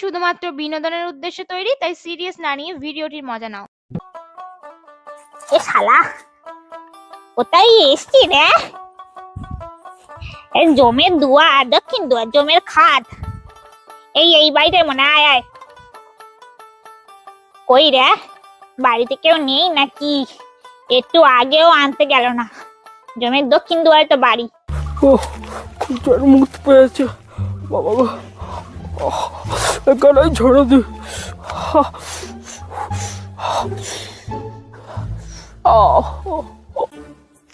শুধুমাত্র বিনোদনের উদ্দেশ্যে তৈরি তাই সিরিয়াস না নিয়ে ভিডিওটির মজা নাও। এ শালা কোথায় এসছি রে? এ জমের দুয়ার দক্ষিণ দুয়ার জমের খাট। এই এই বাড়িতে মনে হয়, আয় আয়। কই রে? বাড়িতে কেউ নেই নাকি? একটু আগেও আনতে গেল না। জমের দক্ষিণ দুয়ারে তো বাড়ি। ও মুখ পেয়েছে। বাবা আহ, এখানে দি।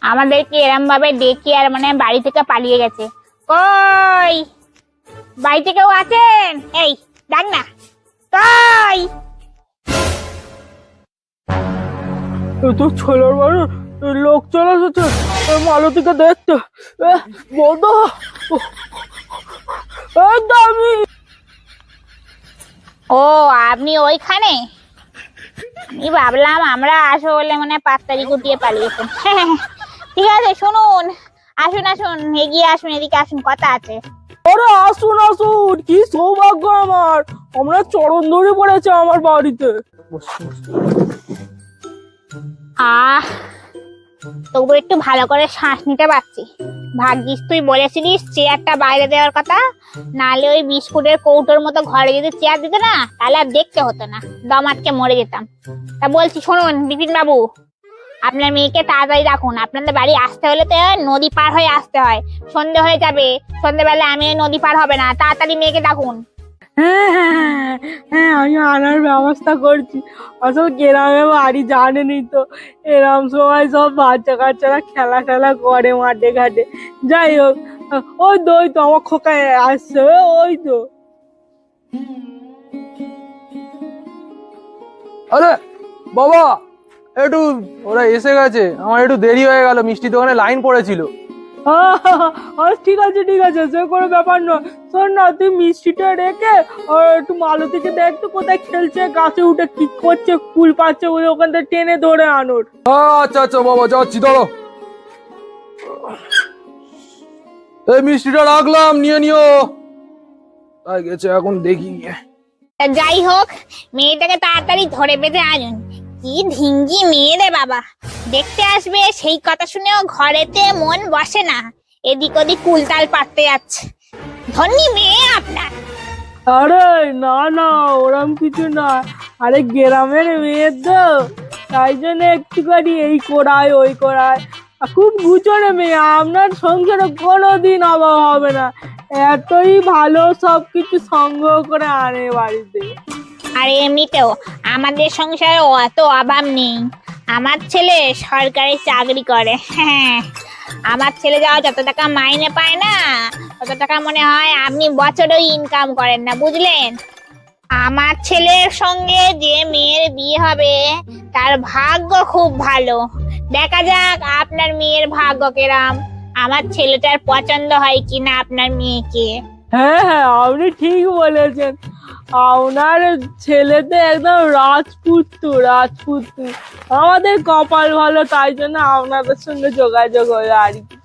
আমাদেরকে এরম ভাবে ডেকে আর মানে বাড়ি থেকে পালিয়ে গেছে। কই? বাড়িতে কেউ আছেন? এই ডাক না। কই? তো ছেলের বাড়ি লোক চলে এসেছে। মালতীকে দেখতে। বন্ধ। দামি। ও আপনি ওইখানে? আমি ভাবলাম আমরা আসো বলে মানে পাত্তারি গুটিয়ে পালিয়েছেন ঠিক আছে শুনুন আসুন আসুন এগিয়ে আসুন এদিকে আসুন কথা আছে। আরে আসুন আসুন কি সৌভাগ্য আমার। আমরা চরণ ধরে পড়েছে আমার বাড়িতে। আহ তবু একটু ভালো করে শ্বাস নিতে পারছি। ভাগ্যিস তুই বলেছিলিস চেয়ারটা বাইরে দেওয়ার কথা। নালে ওই বিস্কুটের কৌটোর মতো ঘরে যদি চেয়ার দিত না, তাহলে আর দেখতে হতো না। দম আটকে মরে যেতাম। তা বলছি, শুনুন বিপিন বাবু আপনার মেয়েকে তাড়াতাড়ি রাখুন। আপনাদের বাড়ি আসতে হলে তো নদী পার হয়ে আসতে হয়। সন্ধে হয়ে যাবে। সন্ধেবেলা আমি নদী পার হবে না। তাড়াতাড়ি মেয়েকে ডাকুন। হ্যাঁ হ্যাঁ হ্যাঁ আমি আনার ব্যবস্থা করছি। আসলে গ্রামে বাড়ি জানেনই তো। এরম সময় সব বাচ্চা কাচ্চারা খেলা টেলা করে মাঠে ঘাটে। যাই হোক, ওই তো ওই তো, আমার খোকায় আসছে ওই তো। আরে, বাবা, একটু, ওরা এসে গেছে। আমার একটু দেরি হয়ে গেল মিষ্টি দোকানে লাইন পড়েছিল। ঠিক আছে ঠিক আছে সে কোনো ব্যাপার নয়। শোন না তুই মিষ্টিটা রেখে আর একটু মালতীকে দেখ তো কোথায় খেলছে গাছে উঠে কি করছে ফুল পাচ্ছে ওই ওখান থেকে টেনে ধরে আনোর। আচ্ছা আচ্ছা বাবা যাচ্ছি দাঁড়ো। এই মিষ্টিটা রাখলাম নিয়ে নিও। তাই গেছে এখন দেখি। যাই হোক মেয়েটাকে তাড়াতাড়ি ধরে বেঁধে আনুন। কি ধিঙ্গি মেয়ে রে বাবা। দেখতে আসবে সেই কথা শুনেও ঘরেতে মন বসে না। এদিক ওদিক কুলতাল পাততে যাচ্ছে। ধন্যি মেয়ে আপনার। আরে না না ওরম কিছু না। আরে গ্রামের মেয়ে তো। তাই জন্য একটু একটুখানি এই করায় ওই করায়। খুব গুছনে মেয়ে আপনার সংসারে কোনোদিন অভাব হবে না। এতই ভালো সব কিছু সংগ্রহ করে আনে বাড়িতে। আর এমনিতেও আমাদের সংসারে অত অভাব নেই। আমার ছেলে সরকারি চাকরি করে। হ্যাঁ আমার ছেলে যাওয়া যত টাকা মাইনে পায় না, তত টাকা মনে হয় আপনি বছরেও ইনকাম করেন না, বুঝলেন? আমার ছেলের সঙ্গে যে মেয়ের বিয়ে হবে, তার ভাগ্য খুব ভালো। দেখা যাক আপনার মেয়ের ভাগ্য কেরাম। আমার ছেলেটার পছন্দ হয় কিনা আপনার মেয়েকে। হ্যাঁ হ্যাঁ আপনি ঠিক বলেছেন। আপনার ছেলে তো একদম রাজপুত্র রাজপুত্র। আমাদের কপাল ভালো তাই জন্য আপনাদের সঙ্গে যোগাযোগ হলো আর কি।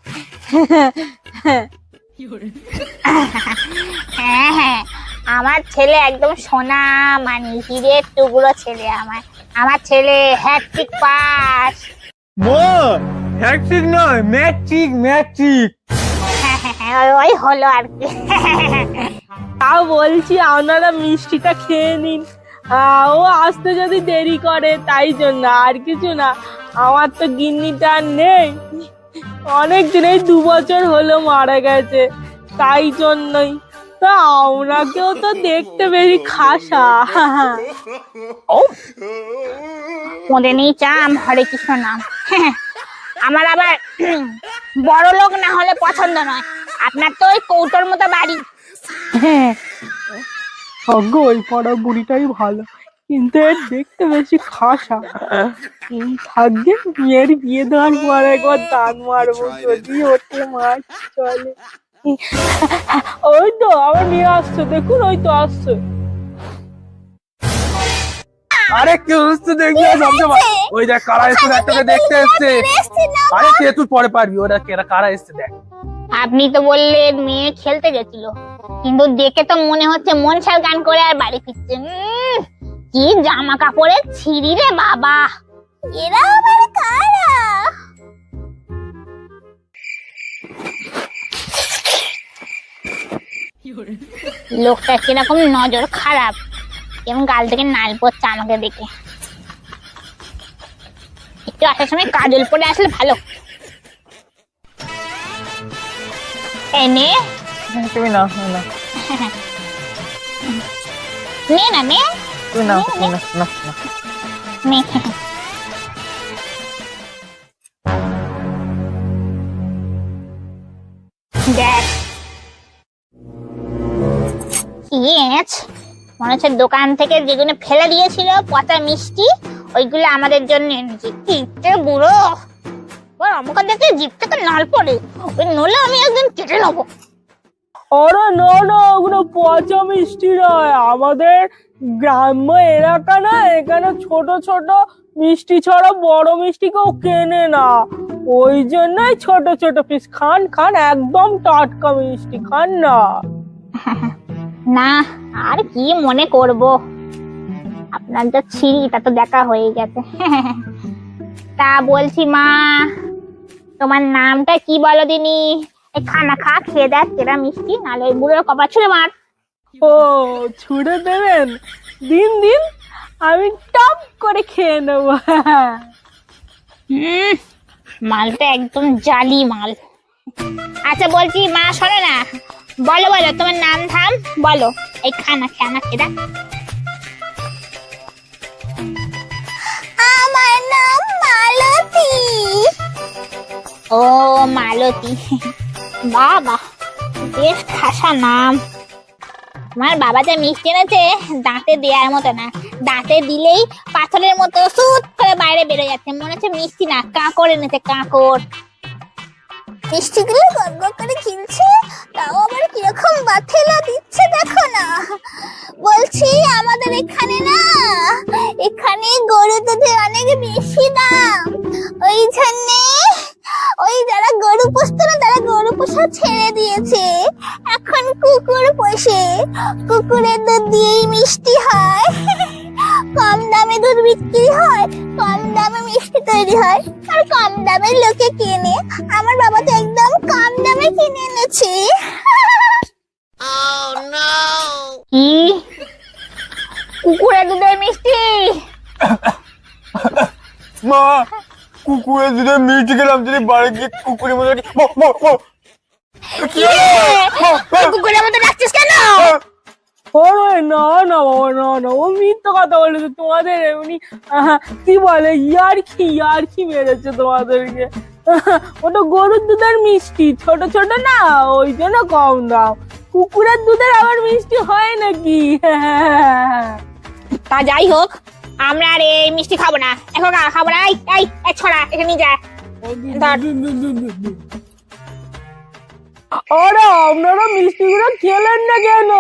হ্যাঁ হ্যাঁ আমার ছেলে একদম সোনা মানে হিরের টুকরো ছেলে আমার। আমার ছেলে হ্যাট্রিক পাস। মা হ্যাট্রিক নয় ম্যাট্রিক ম্যাট্রিক। ওই হলো আর কি। তাও বলছি আপনারা মিষ্টিটা খেয়ে নিন। ও আসতে যদি দেরি করে তাই জন্য। আর কিছু না আমার তো গিন্নিটা আর নেই। অনেক দিন এই দু বছর হলো মারা গেছে তাই জন্যই। তা আপনাকেও তো দেখতে বেশি খাসা। মনে নেই চাম হরে কৃষ্ণ নাম। হ্যাঁ, আমার আবার বড় লোক না হলে পছন্দ নয়। আপনার তো ওই কৌটোর মতো বাড়ি। হ্যাঁ অজ্ঞ ওই পাড়া বুড়িটাই ভালো। কিন্তু এর দেখতে বেশি খাসা। থাকবে মেয়ের বিয়ে দেওয়ার পর একবার দান মারবো যদি ওঠে মাছ চলে। ওই তো, আবার নিয়ে আসছে, দেখুন, ওই তো আসছে। আরে এসছে দেখবি। ওই দেখ কারা এসছে দেখ তোকে দেখতে এসছে। আরে কে তুই পরে পারবি? ওরা কেরা কারা এসছে দেখ। আপনি তো বললেন মেয়ে খেলতে গেছিল। কিন্তু দেখে তো মনে হচ্ছে মন ছাল গান করে আর বাড়ি ফিরছে। কি জামা কাপড়ের ছিঁড়ি রে বাবা। এরা আবার কারা? লোকটা কীরকম নজর খারাপ। কেমন গাল থেকে নাল পড়ছে আমাকে দেখে। একটু আসার সময় কাজল পরে আসলে ভালো। এনে তুমি না তুমি না নে না নে। তুমি না তুমি না না না। নে। দেখ। ইয়েছ মনে হচ্ছে দোকান থেকে যেগুলো ফেলে দিয়েছিল পচা মিষ্টি ওইগুলো আমাদের জন্য এনেছি। কিটে বুড়ো ওর আমাকে দেখে জিপ থেকে নাল পড়ে। ওই নলে আমি একদিন কেটে নেব। আরে না না ওগুলো পচা মিষ্টি নয়। আমাদের গ্রাম্য এলাকা না এখানে ছোট ছোট মিষ্টি ছাড়া বড় মিষ্টি কেউ কেনে না। ওই জন্যই ছোট ছোট পিস খান খান একদম টাটকা মিষ্টি খান না। না আর কি মনে করব? আপনার যা ছিঁড়ি তা তো দেখা হয়ে গেছে। তা বলছি মা তোমার নামটা কি বলো দিনি? খানা খা খেয়ে দেখ কেরা মিষ্টি নালে ওই বুড়োর কপা ছুড়ে মার। ও ছুড়ে দেবেন? দিন দিন আমি টপ করে খেয়ে নেব। মালটা একদম জালি মাল। আচ্ছা বলছি মা শোনো না। বলো বলো তোমার নাম ধাম? বলো এই খানা খানা আমার নাম মালতী। ও মালতী। বাবা বেশ খাসা নাম। আমার বাবা যে মিষ্টি এনেছে দাঁতে দেওয়ার মতো না। দাঁতে দিলেই পাথরের মতো সুত করে বাইরে বেরো যাচ্ছে। মনে হচ্ছে মিষ্টি না কাঁকড় এনেছে কাঁকড়। মিষ্টিগুলো গর্ব করে কিনছে, তাও আবার কীরকম বাথেলা দিচ্ছে দেখো না। বলছি, আমাদের এখানে না, এখানে গরু দুধের অনেক বেশি দাম। ওই জন্যে কুকুরের দুধের মিষ্টি। মা কুকুরের দুধের মিষ্টি খেলাম যদি বাড়ি গিয়ে কুকুরের মতো কুকুরের মতো ডাকছিস কেন? ওরে না না বাবা না না ও মিথ্যা কথা বলেছে তোমাদের এমনি আহা, কি বলে ইয়ারকি ইয়ারকি মেরেছে তোমাদেরকে। ওটা গরুর দুধের মিষ্টি ছোট ছোট না ওই জন্য কম দাম। কুকুরের দুধের আবার মিষ্টি হয় নাকি? তা যাই হোক আমরা আর এই মিষ্টি খাব না। এখন আর খাব না। এই এই এই ছড়া এখানে যা। আরে আপনারা মিষ্টিগুলো খেলেন না কেন?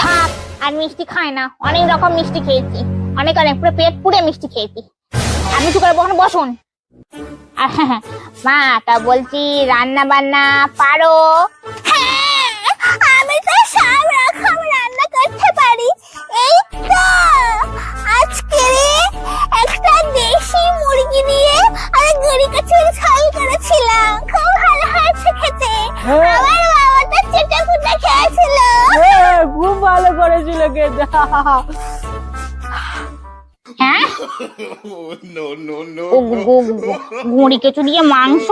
থাক আর মিষ্টি খাই না। অনেক রকম মিষ্টি খেয়েছি। অনেক অনেক পুরো পেট পুড়ে মিষ্টি খেয়েছি। আপনি চুপ করে বসুন আর হ্যাঁ, হ্যাঁ, মা তা বলছি রান্না বান্না পারো? হ্যাঁ, আমি তো সব দেশি মুরগি দিয়ে আমি গড়ি কাছের ঝাল করেছিলাম। খুব ভালো হয়েছে খেতে। হ্যাঁ। আমার বাবাটা চেটে ফুটে খেয়েছিল। হ্যাঁ খুব ভালো করেছিল খেতে। হ্যাঁ? কেঁচু দিয়ে মাংস?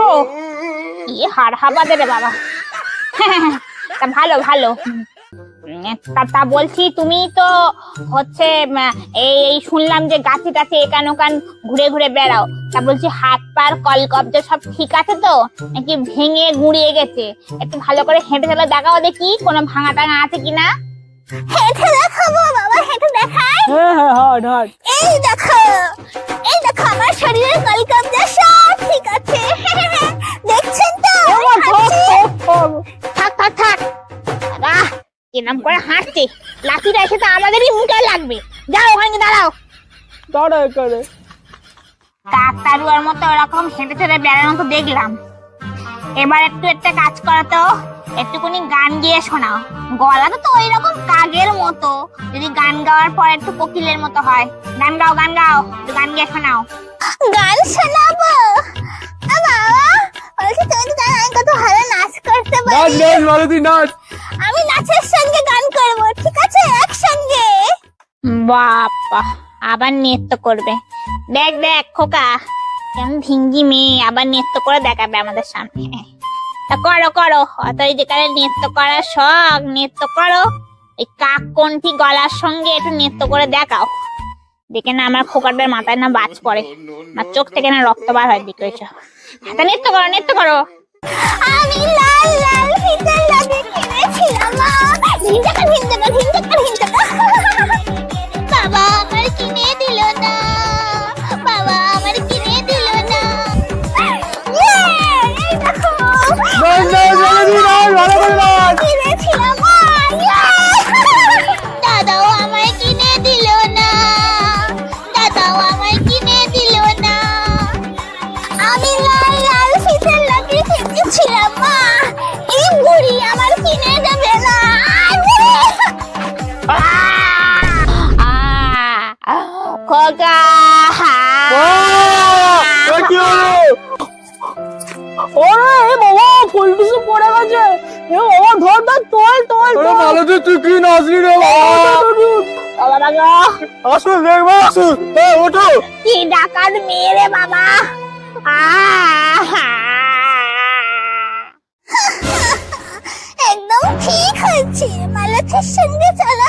কি হাড় হাবাদে রে বাবা। তা ভালো ভালো। তা তা বলছি তুমি তো হচ্ছে এই এই শুনলাম যে গাছে টাছে একান ওকান ঘুরে ঘুরে বেড়াও। তা বলছি হাত পার কল কবজা সব ঠিক আছে তো? নাকি ভেঙে গুঁড়িয়ে গেছে? একটু ভালো করে হেঁটে চলে দেখাও দেখি কোনো ভাঙা টাঙা আছে কিনা। হেঁটে দেখাবো বাবা হেঁটে দেখাই। হ্যাঁ হ্যাঁ হাট হাট। এই দেখো এই দেখো আমার শরীরের কলকবজা সব ঠিক আছে। দেখছেন তো? এরম করে হাঁটছে লাঠিটা এসে তো আমাদেরই মুখে লাগবে। যাও ওখানে দাঁড়াও। দাঁড়া এখানে। কাকতারুয়ার মতো ওরকম হেঁটে হেঁটে বেড়ানো তো দেখলাম। এবার একটু একটা কাজ করো তো। একটুখানি গান গিয়ে শোনাও। গলা তো তো ওই রকম কাগের মতো। যদি গান গাওয়ার পর একটু কোকিলের মতো হয়। গান গাও গান গাও। একটু গান গিয়ে শোনাও। গান শোনাবো? বাবা বলছি তুমি তো জানো আমি কত ভালো নাচ করতে নাচ নাচ মালতী নাচ। আমি নাচের সঙ্গে গান করব, ঠিক আছে? একসঙ্গে? বাবা, আবার নৃত্য করবে। দেখ দেখ, খোকা, কেমন ভিঙ্গি মেয়ে, আবার নৃত্য করে দেখাবে আমাদের সামনে। তা করো করো, অত এই যেখানে নৃত্য করার শখ, নৃত্য করো। এই কাক কণ্ঠি গলার সঙ্গে একটু নৃত্য করে দেখাও। দেখে না আমার খোকাটার মাথায় না বাজ পড়ে আর চোখ থেকে না রক্ত বার হয় দিকে তা নৃত্য করো নৃত্য করো। আমি লাল লাল ফিতার লাগে কিনেছিলাম ঝিনচাকা ঝিনচাকা ঝিনচাকা ঝিনচাকা বাবা খোকা কি হলো? ওরে এ বাবা ফুল টুসু পড়ে গেছে। এ বাবা ধর ধর তোল তোল আরে মালতী তুই কি নাচলি রে বাবা? বাবা বাবা। আসুন দেখব আসুন এ ওঠো। কি ডাকাত মেয়ে রে বাবা। একদম ঠিক হয়েছে মালতীর সঙ্গে শুধু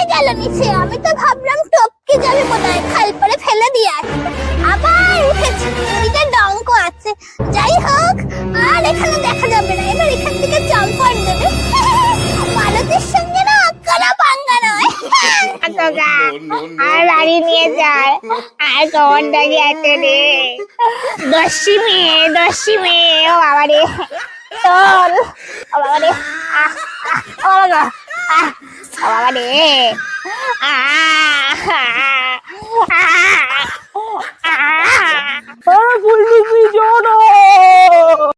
পড়ে গেল নিচে। আমি তো ভাবলাম টপকে যাবে মনে হয় খাল পরে ফেলে দিয়ে আসবে। আবার উঠেছে এদিকে ডঙ্ক আছে। যাই হোক আর এখানে দেখা যাবে না। এবার এখান থেকে জাম্পার দেবে। মালতীর সঙ্গে না কোনো পাঙ্গা নয়। আর বাড়ি নিয়ে যায়। আর কমরটা গেছে রে। দশি মেয়ে দশি মেয়ে। ও বাবা রে চল। ও বাবা রে আহ, ও বাবা। 啊擦完了你。啊啊啊啊。鬼子睡觉了